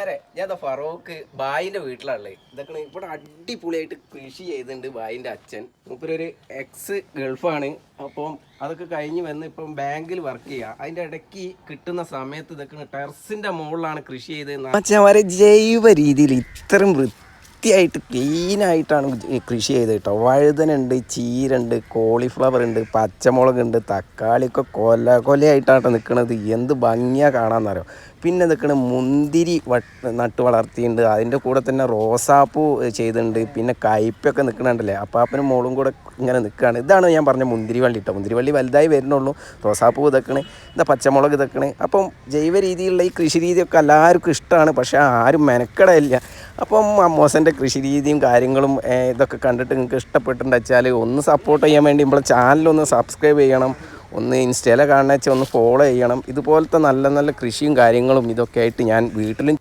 അരെ ഞാൻ ഫറോക്ക് ബായിന്റെ വീട്ടിലാണല്ലേ ഇതൊക്കെ ഇവിടെ അടിപൊളിയായിട്ട് കൃഷി ചെയ്തിട്ടുണ്ട് ബായിന്റെ അച്ഛൻ. മൂപ്പരൊരു എക്സ് ഗൾഫാണ്. അപ്പം അതൊക്കെ കഴിഞ്ഞ് വന്ന് ഇപ്പം ബാങ്കിൽ വർക്ക് ചെയ്യുക അതിന്റെ ഇടയ്ക്ക് കിട്ടുന്ന സമയത്ത് ഇതൊക്കെ ടെറസിന്റെ മുകളിലാണ് കൃഷി ചെയ്തത് ജൈവ രീതിയിൽ ഇത്രയും വൃത്തിയായിട്ട് ക്ലീനായിട്ടാണ് കൃഷി ചെയ്തത് കേട്ടോ. വഴുതനുണ്ട് ചീരുണ്ട് കോളിഫ്ലവർ ഉണ്ട് പച്ചമുളക് ഉണ്ട് തക്കാളിയൊക്കെ കൊല കൊലയായിട്ടാണ് നിൽക്കുന്നത് എന്ത് ഭംഗിയാണ് കാണാമെന്നറിയോ പിന്നെ നിൽക്കണ മുന്തിരി നട്ട് വളർത്തിയിട്ടുണ്ട് അതിന്റെ കൂടെ തന്നെ റോസാപ്പൂ ചെയ്തിട്ടുണ്ട് പിന്നെ കയ്പ്പൊക്കെ നിൽക്കണുണ്ടല്ലേ അപ്പാപ്പനും മോളും കൂടെ ഇങ്ങനെ നിൽക്കുകയാണ് ഇതാണ് ഞാൻ പറഞ്ഞ മുന്തിരി വള്ളി കേട്ടോ മുന്തിരി വള്ളി വലുതായി വരുന്നുള്ളൂ. റോസാപ്പൂ ഇതൊക്കെയാണ്. എന്താ പച്ചമുളക് ഇതൊക്കെയാണ്. അപ്പം ജൈവ രീതിയിലുള്ള ഈ കൃഷി രീതിയൊക്കെ എല്ലാവർക്കും ഇഷ്ടമാണ് പക്ഷേ ആരും മെനക്കടയില്ല അപ്പം അമ്മോസന്റെ കൃഷി രീതിയും കാര്യങ്ങളും ഇതൊക്കെ കണ്ടിട്ട് നിങ്ങൾക്ക് ഇഷ്ടപ്പെട്ടിട്ടുണ്ട് വെച്ചാൽ ഒന്ന് സപ്പോർട്ട് ചെയ്യാൻ വേണ്ടി നമ്മളെ ചാനലൊന്ന് സബ്സ്ക്രൈബ് ചെയ്യണം ഒന്ന് ഇൻസ്റ്റയിലെ കാണുന്ന വെച്ചാൽ ഒന്ന് ഫോളോ ചെയ്യണം. ഇതുപോലത്തെ നല്ല നല്ല കൃഷിയും കാര്യങ്ങളും ഇതൊക്കെ ആയിട്ട് ഞാൻ വീട്ടിലും